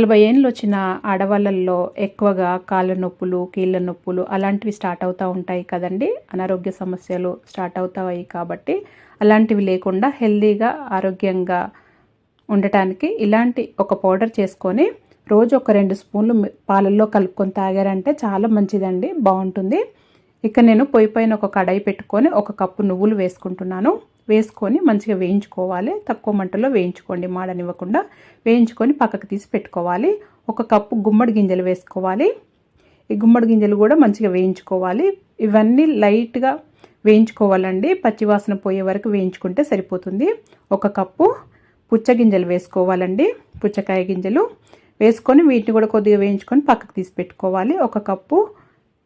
నలభై ఏళ్ళు వచ్చిన ఆడవాళ్ళల్లో ఎక్కువగా కాళ్ళ నొప్పులు కీళ్ళ నొప్పులు అలాంటివి స్టార్ట్ అవుతూ ఉంటాయి కదండి. అనారోగ్య సమస్యలు స్టార్ట్ అవుతాయి కాబట్టి అలాంటివి లేకుండా హెల్దీగా ఆరోగ్యంగా ఉండటానికి ఇలాంటి ఒక పౌడర్ చేసుకొని రోజు ఒక రెండు స్పూన్లు పాలల్లో కలుపుకొని తాగారంటే చాలా మంచిదండి బాగుంటుంది. ఇక నేను పొయ్యి పైన ఒక కడాయి పెట్టుకొని ఒక కప్పు నువ్వులు వేసుకుంటున్నాను. వేసుకొని మంచిగా వేయించుకోవాలి. తక్కువ మంటలో వేయించుకోండి. మాడనివ్వకుండా వేయించుకొని పక్కకు తీసి పెట్టుకోవాలి. ఒక కప్పు గుమ్మడి గింజలు వేసుకోవాలి. ఈ గుమ్మడి గింజలు కూడా మంచిగా వేయించుకోవాలి. ఇవన్నీ లైట్గా వేయించుకోవాలండి. పచ్చివాసన పోయే వరకు వేయించుకుంటే సరిపోతుంది. ఒక కప్పు పుచ్చగింజలు వేసుకోవాలండి. పుచ్చకాయ గింజలు వేసుకొని వీటిని కూడా కొద్దిగా వేయించుకొని పక్కకు తీసి పెట్టుకోవాలి. ఒక కప్పు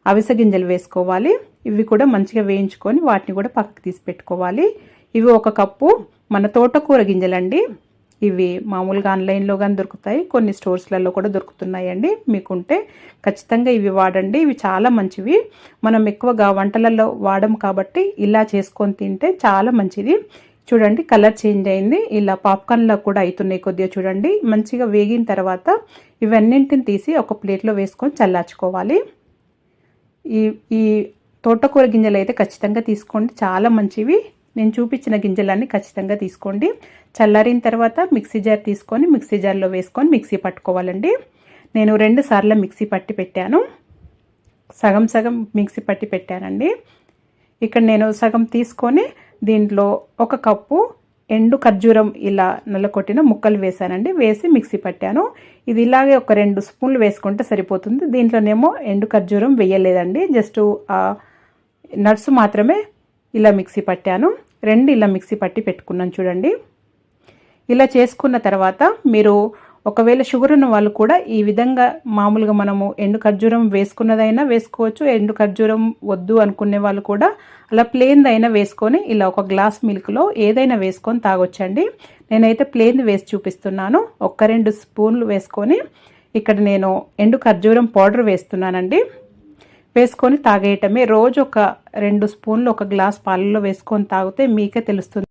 అవిసె గింజలు వేసుకోవాలి. ఇవి కూడా మంచిగా వేయించుకొని వాటిని కూడా పక్కకు తీసి పెట్టుకోవాలి. ఇవి ఒక కప్పు మన తోటకూర గింజలండి. ఇవి మామూలుగా ఆన్లైన్లో కానీ దొరుకుతాయి. కొన్ని స్టోర్స్లలో కూడా దొరుకుతున్నాయండి. మీకుంటే ఖచ్చితంగా ఇవి వాడండి. ఇవి చాలా మంచివి. మనం ఎక్కువగా వంటలలో వాడము కాబట్టి ఇలా చేసుకొని తింటే చాలా మంచిది. చూడండి కలర్ చేంజ్ అయింది. ఇలా పాప్కార్న్లో కూడా అవుతున్నాయి కొద్దిగా చూడండి. మంచిగా వేగిన తర్వాత ఇవన్నింటిని తీసి ఒక ప్లేట్లో వేసుకొని చల్లార్చుకోవాలి. ఈ ఈ తోటకూర గింజలు అయితే ఖచ్చితంగా తీసుకోండి. చాలా మంచివి. నేను చూపించిన గింజలన్నీ ఖచ్చితంగా తీసుకోండి. చల్లారిన తర్వాత మిక్సీ జార్ తీసుకొని మిక్సీ జార్లో వేసుకొని మిక్సీ పట్టుకోవాలండి. నేను రెండు సార్లు మిక్సీ పట్టి పెట్టాను. సగం సగం మిక్సీ పట్టి పెట్టానండి. ఇక్కడ నేను సగం తీసుకొని దీంట్లో ఒక కప్పు ఎండు ఖర్జూరం ఇలా నల్లకొట్టిన ముక్కలు వేసానండి వేసి మిక్సీ పట్టాను. ఇది ఇలాగే ఒక రెండు స్పూన్లు వేసుకుంటే సరిపోతుంది. దీంట్లోనేమో ఎండు ఖర్జూరం వేయలేదండి. జస్ట్ నట్స్ మాత్రమే ఇలా మిక్సీ పట్టాను. రెండు ఇలా మిక్సీ పట్టి పెట్టుకున్నాను చూడండి. ఇలా చేసుకున్న తర్వాత మీరు ఒకవేళ షుగర్ ఉన్న వాళ్ళు కూడా ఈ విధంగా మామూలుగా మనము ఎండు ఖర్జూరం వేసుకున్నదైనా వేసుకోవచ్చు ఎండు ఖర్జూరం వద్దు అనుకునే వాళ్ళు కూడా అలా ప్లేన్ అయినా వేసుకొని ఇలా ఒక గ్లాస్ మిల్క్లో ఏదైనా వేసుకొని తాగొచ్చండి. నేనైతే ప్లేన్ వేసి చూపిస్తున్నాను. ఒక్క రెండు స్పూన్లు వేసుకొని ఇక్కడ నేను ఎండు ఖర్జూరం పౌడర్ వేస్తున్నానండి. వేసుకొని తాగేయటమే. రోజు ఒక రెండు స్పూన్లు ఒక గ్లాస్ పాలలో వేసుకొని తాగితే మీకే తెలుస్తుంది.